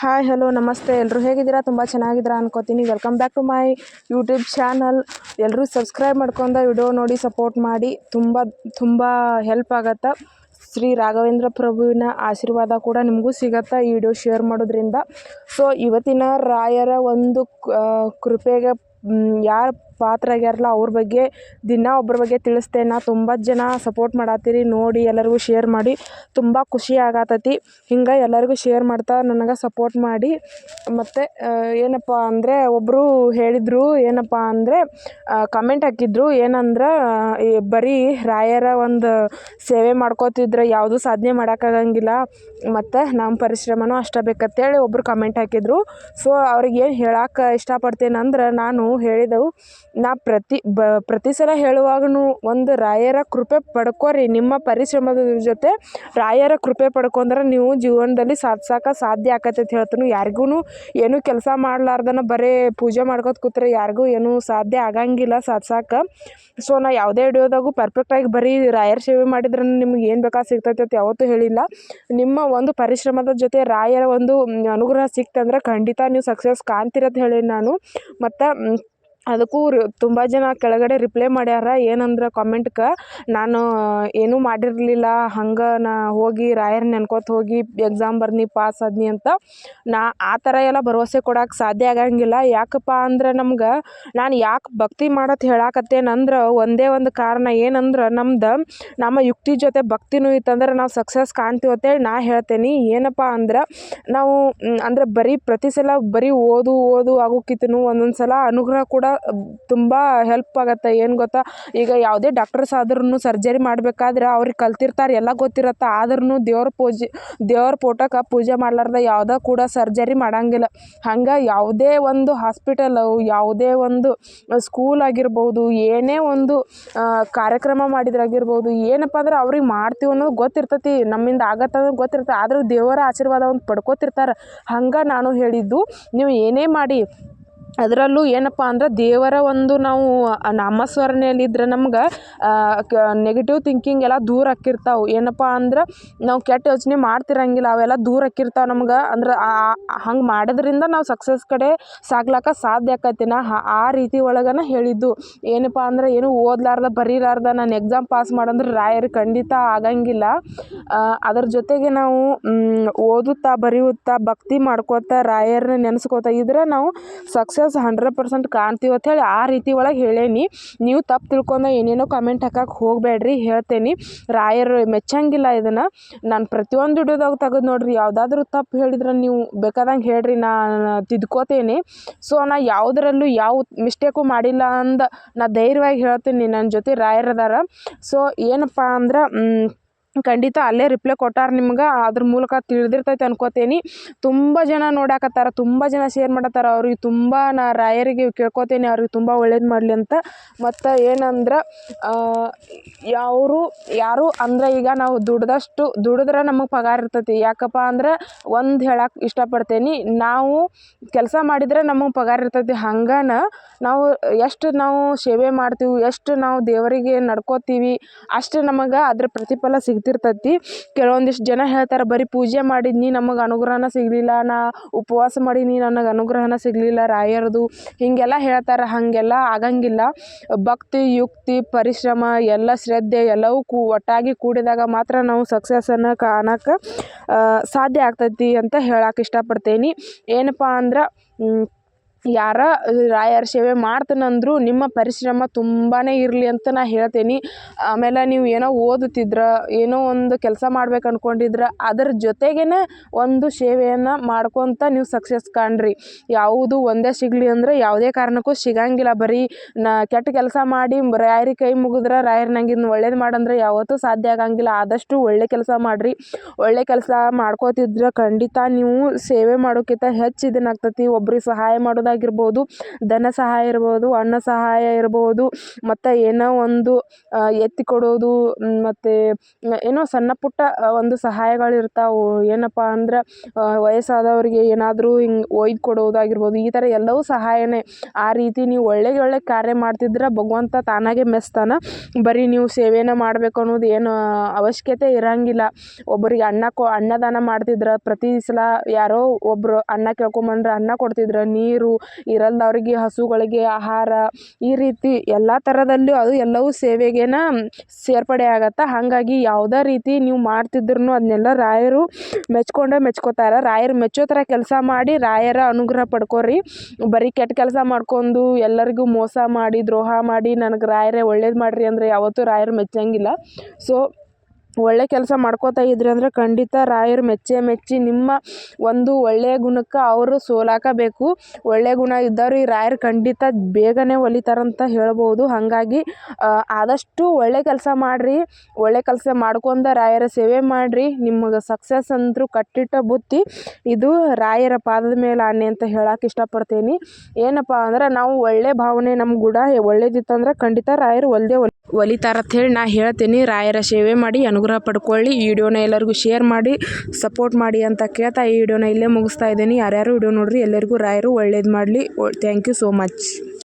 Hi hello ನಮಸ್ತೆ. ಎಲ್ಲರೂ ಹೇಗಿದ್ದೀರಾ? ತುಂಬ ಚೆನ್ನಾಗಿದ್ದೀರಾ ಅನ್ಕೋತೀನಿ. Welcome back to my YouTube channel ಎಲ್ಲರೂ ಸಬ್ಸ್ಕ್ರೈಬ್ ಮಾಡ್ಕೊಂಡು ವಿಡಿಯೋ ನೋಡಿ ಸಪೋರ್ಟ್ ಮಾಡಿ. ತುಂಬ ತುಂಬ ಹೆಲ್ಪ್ ಆಗತ್ತೆ. ಶ್ರೀ ರಾಘವೇಂದ್ರ ಪ್ರಭುವಿನ ಆಶೀರ್ವಾದ ಕೂಡ ನಿಮಗೂ ಸಿಗತ್ತೆ ಈ ವಿಡಿಯೋ ಶೇರ್ ಮಾಡೋದ್ರಿಂದ. ಸೊ ಇವತ್ತಿನ ರಾಯರ ಒಂದು ಕೃಪೆಗೆ ಯಾರು ಪಾತ್ರ ಆಗ್ಯಾರಲ್ಲ ಅವ್ರ ಬಗ್ಗೆ ದಿನ ಒಬ್ಬರ ಬಗ್ಗೆ ತಿಳಿಸ್ತೇನೆ. ತುಂಬ ಜನ ಸಪೋರ್ಟ್ ಮಾಡತ್ತೀರಿ ನೋಡಿ ಎಲ್ಲರಿಗೂ ಶೇರ್ ಮಾಡಿ. ತುಂಬ ಖುಷಿ ಆಗತ್ತತಿ ಹಿಂಗೆ ಎಲ್ಲರಿಗೂ ಶೇರ್ ಮಾಡ್ತಾ ನನಗೆ ಸಪೋರ್ಟ್ ಮಾಡಿ. ಮತ್ತು ಏನಪ್ಪ ಅಂದರೆ ಒಬ್ಬರು ಹೇಳಿದರು, ಏನಪ್ಪ ಅಂದರೆ ಕಮೆಂಟ್ ಹಾಕಿದ್ರು. ಏನಂದ್ರೆ ಬರೀ ರಾಯರ ಒಂದು ಸೇವೆ ಮಾಡ್ಕೋತಿದ್ರೆ ಯಾವುದೂ ಸಾಧನೆ ಮಾಡೋಕ್ಕಾಗಂಗಿಲ್ಲ ಮತ್ತು ನಮ್ಮ ಪರಿಶ್ರಮನೂ ಅಷ್ಟೇ ಬೇಕಂತೇಳಿ ಒಬ್ಬರು ಕಮೆಂಟ್ ಹಾಕಿದ್ರು. ಸೊ ಅವ್ರಿಗೆ ಏನು ಹೇಳಕ್ಕೆ ಇಷ್ಟಪಡ್ತೇನೆ ಅಂದ್ರೆ ನಾನು ಹೇಳಿದೆವು. ನಾ ಪ್ರತಿ, ಬ, ಪ್ರತಿ ಸಲ ಹೇಳುವಾಗಲೂ ಒಂದು ರಾಯರ ಕೃಪೆ ಪಡ್ಕೋರಿ. ನಿಮ್ಮ ಪರಿಶ್ರಮದ ಜೊತೆ ರಾಯರ ಕೃಪೆ ಪಡ್ಕೊಂಡ್ರೆ ನೀವು ಜೀವನದಲ್ಲಿ ಸಾಧ್ಸೋಕೆ ಸಾಧ್ಯ ಆಕತ್ತೆ ಅಂತ ಹೇಳ್ತೀನಿ. ಯಾರಿಗೂ ಏನೂ ಕೆಲಸ ಮಾಡಲಾರ್ದನ ಬರೀ ಪೂಜೆ ಮಾಡ್ಕೋತ ಕೂತ್ರೆ ಯಾರಿಗೂ ಏನೂ ಸಾಧ್ಯ ಆಗಂಗಿಲ್ಲ ಸಾಧ್ಸೋಕೆ. ಸೊ ನಾ ಯಾವುದೇ ವಿಡಿಯೋದಾಗೂ ಪರ್ಫೆಕ್ಟಾಗಿ ಬರೀ ರಾಯರ ಸೇವೆ ಮಾಡಿದ್ರೆ ನಿಮ್ಗೆ ಏನು ಬೇಕಾ ಸಿಗ್ತೈತೆ ಅಂತ ಯಾವತ್ತೂ ಹೇಳಿಲ್ಲ. ನಿಮ್ಮ ಒಂದು ಪರಿಶ್ರಮದ ಜೊತೆ ರಾಯರ ಒಂದು ಅನುಗ್ರಹ ಸಿಕ್ತಂದ್ರೆ ಖಂಡಿತ ನೀವು ಸಕ್ಸಸ್ ಕಾಣ್ತೀರಂತ ಹೇಳಿ ನಾನು. ಮತ್ತು ಅದಕ್ಕೂ ರಿ, ತುಂಬ ಜನ ಕೆಳಗಡೆ ರಿಪ್ಲೈ ಮಾಡ್ಯಾರ, ಏನಂದ್ರೆ ಕಾಮೆಂಟ್ಗೆ ನಾನು ಏನೂ ಮಾಡಿರಲಿಲ್ಲ, ಹಂಗೆ ನಾ ಹೋಗಿ ರಾಯರ್ ನೆನ್ಕೋತ ಹೋಗಿ ಎಕ್ಸಾಮ್ ಬರ್ನಿ ಪಾಸ್ ಆದ್ನಿ ಅಂತ, ನಾ ಆ ಥರ ಎಲ್ಲ ಭರವಸೆ ಕೊಡಕ್ಕೆ ಸಾಧ್ಯ ಆಗಂಗಿಲ್ಲ. ಯಾಕಪ್ಪ ಅಂದ್ರೆ ನಮ್ಗೆ, ನಾನು ಯಾಕೆ ಭಕ್ತಿ ಮಾಡತ್ ಹೇಳಾಕತ್ತೇನಂದ್ರೆ ಒಂದೇ ಒಂದು ಕಾರಣ ಏನಂದ್ರೆ, ನಮ್ದು, ನಮ್ಮ ಯುಕ್ತಿ ಜೊತೆ ಭಕ್ತಿನೂ ಇತ್ತಂದ್ರೆ ನಾವು ಸಕ್ಸಸ್ ಕಾಣ್ತೀವಿ ಅಂತೇಳಿ ನಾ ಹೇಳ್ತೇನೆ. ಏನಪ್ಪ ಅಂದ್ರೆ, ನಾವು ಅಂದರೆ ಬರೀ ಪ್ರತಿ ಸಲ ಬರೀ ಓದು ಓದು ಆಗೋಕ್ಕಿಂತನೂ ಒಂದೊಂದು ಸಲ ಅನುಗ್ರಹ ಕೂಡ ತುಂಬ ಹೆಲ್ಪ್ ಆಗತ್ತೆ. ಏನು ಗೊತ್ತಾ? ಈಗ ಯಾವುದೇ ಡಾಕ್ಟರ್ಸ್ ಆದ್ರೂ ಸರ್ಜರಿ ಮಾಡ್ಬೇಕಾದ್ರೆ ಅವ್ರಿಗೆ ಕಲ್ತಿರ್ತಾರೆ. ಎಲ್ಲ ಗೊತ್ತಿರತ್ತೆ. ಆದ್ರೂ ದೇವ್ರ ಪೂಜೆ, ದೇವ್ರ ಫೋಟೋಕ್ಕೆ ಪೂಜೆ ಮಾಡ್ಲಾರ್ದೆ ಯಾವುದೇ ಕೂಡ ಸರ್ಜರಿ ಮಾಡಂಗಿಲ್ಲ. ಹಂಗೆ ಯಾವುದೇ ಒಂದು ಹಾಸ್ಪಿಟಲ್ ಯಾವುದೇ ಒಂದು ಸ್ಕೂಲ್ ಆಗಿರ್ಬೋದು, ಏನೇ ಒಂದು ಕಾರ್ಯಕ್ರಮ ಮಾಡಿದ್ರಾಗಿರ್ಬೋದು, ಏನಪ್ಪ ಅಂದ್ರೆ ಅವ್ರಿಗೆ ಮಾಡ್ತೀವಿ ಅನ್ನೋದು ಗೊತ್ತಿರ್ತೈತಿ. ನಮ್ಮಿಂದ ಆಗತ್ತೆ ಅನ್ನೋದು ಗೊತ್ತಿರ್ತದೆ ಆದರೂ ದೇವರ ಆಶೀರ್ವಾದ ಒಂದು ಪಡ್ಕೋತಿರ್ತಾರೆ. ಹಂಗೆ ನಾನು ಹೇಳಿದ್ದು. ನೀವು ಏನೇ ಮಾಡಿ ಅದರಲ್ಲೂ ಏನಪ್ಪ ಅಂದ್ರೆ ದೇವರ ಒಂದು ನಾವು ನಾಮಸ್ಮರಣೆಯಲ್ಲಿದ್ರೆ ನಮ್ಗೆ ನೆಗೆಟಿವ್ ಥಿಂಕಿಂಗ್ ಎಲ್ಲ ದೂರ ಆಕ್ಕಿರ್ತಾವೆ ಏನಪ್ಪ ಅಂದ್ರೆ ನಾವು ಕೆಟ್ಟ ಯೋಚನೆ ಮಾಡ್ತಿರಂಗಿಲ್ಲ, ಅವೆಲ್ಲ ದೂರ ಆಕ್ಕಿರ್ತಾವೆ ನಮ್ಗೆ. ಅಂದ್ರೆ ಹಂಗೆ ಮಾಡೋದ್ರಿಂದ ನಾವು ಸಕ್ಸಸ್ ಕಡೆ ಸಾಗ್ಲಾಕ ಸಾಧ್ಯ ಆಕೈತಿ. ನಾ ಆ ರೀತಿ ಒಳಗನ ಹೇಳಿದ್ದು. ಏನಪ್ಪ ಅಂದ್ರೆ ಏನು ಓದ್ಲಾರ್ದ, ಬರೀಲಾರ್ದ ನಾನು ಎಕ್ಸಾಮ್ ಪಾಸ್ ಮಾಡಂದ್ರೆ ರಾಯರು ಖಂಡಿತ ಆಗಂಗಿಲ್ಲ. ಅದ್ರ ಜೊತೆಗೆ ನಾವು ಓದುತ್ತಾ, ಬರೆಯುತ್ತಾ, ಭಕ್ತಿ ಮಾಡ್ಕೋತಾ ರಾಯರನ್ನ ನೆನೆಸ್ಕೋತಾ ಇದ್ರೆ ನಾವು ಸಕ್ಸಸ್ ಹಂಡ್ರೆಡ್ ಪರ್ಸೆಂಟ್ ಕಾಣ್ತೀವಿ ಅಂತ ಹೇಳಿ ಆ ರೀತಿ ಒಳಗೆ ಹೇಳೇನಿ. ನೀವು ತಪ್ಪು ತಿಳ್ಕೊಂಡು ಏನೇನೋ ಕಮೆಂಟ್ ಹಾಕಕ್ಕೆ ಹೋಗಬೇಡ್ರಿ, ಹೇಳ್ತೇನೆ. ರಾಯರು ಮೆಚ್ಚಂಗಿಲ್ಲ ಇದನ್ನು. ನಾನು ಪ್ರತಿಯೊಂದು ವಿಡಿಯೋದಾಗ ತೆಗೆದು ನೋಡ್ರಿ, ಯಾವುದಾದ್ರೂ ತಪ್ಪು ಹೇಳಿದ್ರೆ ನೀವು ಬೇಕಾದಂಗೆ ಹೇಳ್ರಿ, ನಾನು ತಿದ್ಕೋತೇನೆ. ಸೊ ನಾ ಯಾವುದರಲ್ಲೂ ಯಾವ ಮಿಸ್ಟೇಕು ಮಾಡಿಲ್ಲ ಅಂದ ನಾ ಧೈರ್ಯವಾಗಿ ಹೇಳ್ತೀನಿ ನನ್ನ ಜೊತೆ ರಾಯರದಾರ. ಸೊ ಏನಪ್ಪ ಅಂದ್ರೆ ಖಂಡಿತ ಅಲ್ಲೇ ರಿಪ್ಲೈ ಕೊಟ್ಟಾರ ನಿಮ್ಗೆ, ಅದ್ರ ಮೂಲಕ ತಿಳಿದಿರ್ತೈತೆ ಅನ್ಕೋತೇನೆ. ತುಂಬ ಜನ ನೋಡಾಕತ್ತಾರ, ತುಂಬ ಜನ ಶೇರ್ ಮಾಡತ್ತಾರ, ಅವ್ರಿಗೆ ತುಂಬ ನಾ ರಾಯರಿಗೆ ಕೇಳ್ಕೊತೇನೆ, ಅವ್ರಿಗೆ ತುಂಬ ಒಳ್ಳೇದು ಮಾಡಲಿ ಅಂತ. ಮತ್ತು ಏನಂದ್ರೆ ಯಾರು ಯಾರು ಅಂದ್ರೆ ಈಗ ನಾವು ದುಡ್ದಷ್ಟು, ದುಡಿದ್ರೆ ನಮಗೆ ಪಗಾರ ಇರ್ತೈತಿ. ಯಾಕಪ್ಪ ಅಂದ್ರೆ ಒಂದು ಹೇಳಕ್ಕೆ ಇಷ್ಟಪಡ್ತೀನಿ, ನಾವು ಕೆಲಸ ಮಾಡಿದರೆ ನಮಗೆ ಪಗಾರ ಇರ್ತೈತಿ. ಹಂಗನ ನಾವು ಎಷ್ಟು ನಾವು ಸೇವೆ ಮಾಡ್ತೀವಿ, ಎಷ್ಟು ನಾವು ದೇವರಿಗೆ ನಡ್ಕೋತೀವಿ, ಅಷ್ಟು ನಮಗೆ ಅದ್ರ ಪ್ರತಿಫಲ ಸಿಗ್ತಿರ್ತೈತಿ ಕೆಲವೊಂದಿಷ್ಟು ಜನ ಹೇಳ್ತಾರೆ, ಬರೀ ಪೂಜೆ ಮಾಡಿದ್ನಿ ನಮಗೆ ಅನುಗ್ರಹನ ಸಿಗಲಿಲ್ಲ, ನಾ ಉಪವಾಸ ಮಾಡೀನಿ ನನಗೆ ಅನುಗ್ರಹನ ಸಿಗಲಿಲ್ಲ, ರಾಯರದು. ಹೀಗೆಲ್ಲ ಹೇಳ್ತಾರೆ, ಹಾಗೆಲ್ಲ ಆಗಂಗಿಲ್ಲ. ಭಕ್ತಿ, ಯುಕ್ತಿ, ಪರಿಶ್ರಮ, ಎಲ್ಲ ಶ್ರದ್ಧೆ ಎಲ್ಲವೂ ಕೂ, ಒಟ್ಟಾಗಿ ಕೂಡಿದಾಗ ಮಾತ್ರ ನಾವು ಸಕ್ಸಸ್ಸನ್ನು ಕಾಣಕ್ಕೆ ಸಾಧ್ಯ ಆಗ್ತೈತಿ ಅಂತ ಹೇಳಕ್ಕೆ ಇಷ್ಟಪಡ್ತೇನೆ. ಏನಪ್ಪ ಅಂದ್ರೆ ಯಾರ ರಾಯರ ಸೇವೆ ಮಾಡ್ತೇನಂದ್ರು ನಿಮ್ಮ ಪರಿಶ್ರಮ ತುಂಬಾ ಇರಲಿ ಅಂತ ನಾ ಹೇಳ್ತೇನೆ. ಆಮೇಲೆ ನೀವು ಏನೋ ಓದುತ್ತಿದ್ರ, ಏನೋ ಒಂದು ಕೆಲಸ ಮಾಡ್ಬೇಕು ಅಂದ್ಕೊಂಡಿದ್ರೆ ಅದರ ಜೊತೆಗೇನೆ ಒಂದು ಸೇವೆಯನ್ನು ಮಾಡ್ಕೊತ ನೀವು ಸಕ್ಸಸ್ ಕಾಣ್ರಿ. ಯಾವುದು ಒಂದೇ ಸಿಗಲಿ ಅಂದರೆ ಯಾವುದೇ ಕಾರಣಕ್ಕೂ ಸಿಗಂಗಿಲ್ಲ. ಬರೀ ನಾ, ಕೆಟ್ಟ ಕೆಲಸ ಮಾಡಿ ರಾಯರಿ ಕೈ ಮುಗಿದ್ರೆ ರಾಯರ್ ನಂಗೆ ಇನ್ನು ಒಳ್ಳೇದು ಮಾಡಂದ್ರೆ ಯಾವತ್ತೂ ಸಾಧ್ಯ ಆಗಂಗಿಲ್ಲ. ಆದಷ್ಟು ಒಳ್ಳೆ ಕೆಲಸ ಮಾಡಿರಿ. ಒಳ್ಳೆ ಕೆಲಸ ಮಾಡ್ಕೋತಿದ್ರೆ ಖಂಡಿತ ನೀವು ಸೇವೆ ಮಾಡೋಕ್ಕಿಂತ ಹೆಚ್ಚು ಇದನ್ನಾಗ್ತೈತಿ ಒಬ್ರಿಗೆ ಸಹಾಯ ಮಾಡೋದು ಕೊಡೋದಾಗಿರ್ಬೋದು ಧನ ಸಹಾಯ ಇರ್ಬೋದು ಹಣ ಸಹಾಯ ಇರ್ಬೋದು, ಮತ್ತು ಏನೋ ಒಂದು ಎತ್ತಿ ಕೊಡೋದು ಮತ್ತು ಏನೋ ಸಣ್ಣ ಪುಟ್ಟ ಒಂದು ಸಹಾಯಗಳು ಇರ್ತಾವೆ. ಏನಪ್ಪ ಅಂದ್ರೆ ವಯಸ್ಸಾದವರಿಗೆ ಏನಾದರೂ ಹಿಂಗೆ ಒಯ್ದು ಕೊಡೋದಾಗಿರ್ಬೋದು, ಈ ಥರ ಎಲ್ಲವೂ ಸಹಾಯನೇ. ಆ ರೀತಿ ನೀವು ಒಳ್ಳೆ ಒಳ್ಳೆ ಕಾರ್ಯ ಮಾಡ್ತಿದ್ರೆ ಭಗವಂತ ತಾನಾಗೆ ಮೆಚ್ತಾನೆ ಬರೀ ನೀವು ಸೇವೆನೇ ಮಾಡಬೇಕು ಅನ್ನೋದು ಏನು ಅವಶ್ಯಕತೆ ಇರೋಂಗಿಲ್ಲ. ಒಬ್ಬರಿಗೆ ಅನ್ನ ಕೊ, ಅನ್ನದಾನ ಮಾಡ್ತಿದ್ರೆ, ಪ್ರತಿ ಸಲ ಯಾರೋ ಒಬ್ಬರು ಅನ್ನ ಕೇಳ್ಕೊಂಬಂದ್ರೆ ಅನ್ನ ಕೊಡ್ತಿದ್ರು, ನೀರು ಇರಲ್ದವ್ರಿಗೆ ಹಸುಗಳಿಗೆ ಆಹಾರ ಈ ರೀತಿ ಎಲ್ಲ ಥರದಲ್ಲೂ ಅದು ಎಲ್ಲವೂ ಸೇವೆಗೇನ ಸೇರ್ಪಡೆ ಆಗತ್ತೆ? ಹಾಗಾಗಿ ಯಾವುದೇ ರೀತಿ ನೀವು ಮಾಡ್ತಿದ್ರೂ ಅದನ್ನೆಲ್ಲ ರಾಯರು ಮೆಚ್ಕೊಂಡೇ ಮೆಚ್ಕೋತಾರೆ ರಾಯರು ಮೆಚ್ಚೋ ಥರ ಕೆಲಸ ಮಾಡಿ ರಾಯರ ಅನುಗ್ರಹ ಪಡ್ಕೋರಿ. ಬರೀ ಕೆಟ್ಟ ಕೆಲಸ ಮಾಡ್ಕೊಂಡು ಎಲ್ಲರಿಗೂ ಮೋಸ ಮಾಡಿ, ದ್ರೋಹ ಮಾಡಿ, ನನಗೆ ರಾಯರೇ ಒಳ್ಳೇದು ಮಾಡಿರಿ ಅಂದರೆ ಯಾವತ್ತೂ ರಾಯರು ಮೆಚ್ಚಂಗಿಲ್ಲ. ಸೊ ಒಳ್ಳೆ ಕೆಲಸ ಮಾಡ್ಕೋತಾ ಇದ್ರಿ ಅಂದರೆ ಖಂಡಿತ ರಾಯರು ಮೆಚ್ಚೆ ಮೆಚ್ಚಿ ನಿಮ್ಮ ಒಂದು ಒಳ್ಳೆಯ ಗುಣಕ್ಕೆ ಅವರು ಸೋಲಾಕಬೇಕು. ಒಳ್ಳೆಯ ಗುಣ ಇದ್ದವ್ರು ಈ ರಾಯರು ಖಂಡಿತ ಬೇಗನೆ ಒಲಿತಾರಂತ ಹೇಳ್ಬೋದು. ಹಾಗಾಗಿ ಆದಷ್ಟು ಒಳ್ಳೆ ಕೆಲಸ ಮಾಡಿರಿ. ಒಳ್ಳೆ ಕೆಲಸ ಮಾಡ್ಕೊಂಡ ರಾಯರ ಸೇವೆ ಮಾಡಿರಿ. ನಿಮಗೆ ಸಕ್ಸಸ್ ಅಂದರೂ ಕಟ್ಟಿಟ್ಟ ಬುತ್ತಿ ಇದು ರಾಯರ ಪಾದದ ಮೇಲೆ ಆನೆ ಅಂತ ಹೇಳಕ್ಕೆ ಇಷ್ಟಪಡ್ತೀನಿ. ಏನಪ್ಪ ಅಂದ್ರೆ ನಾವು ಒಳ್ಳೆ ಭಾವನೆ ನಮ್ಮ ಗುಣ ಒಳ್ಳೇದಿತ್ತಂದ್ರೆ ಖಂಡಿತ ರಾಯರು ಒಲ್ದೇ ಒಲಿ ಒಲಿತಾರಂತ ಹೇಳಿ ನಾ ಹೇಳ್ತೀನಿ. ರಾಯರ ಸೇವೆ ಮಾಡಿ, ಅನುಗ್ರಹ ಪಡ್ಕೊಳ್ಳಿ. ಈ ವಿಡಿಯೋನ ಎಲ್ಲರಿಗೂ ಶೇರ್ ಮಾಡಿ ಸಪೋರ್ಟ್ ಮಾಡಿ ಅಂತ ಕೇಳ್ತಾ ಈ ವಿಡಿಯೋನ ಇಲ್ಲೇ ಮುಗಿಸ್ತಾ ಇದ್ದೀನಿ. ಯಾರ್ಯಾರು ವಿಡಿಯೋ ನೋಡ್ರಿ ಎಲ್ಲರಿಗೂ ರಾಯರು ಒಳ್ಳೇದು ಮಾಡಲಿ. Thank you so much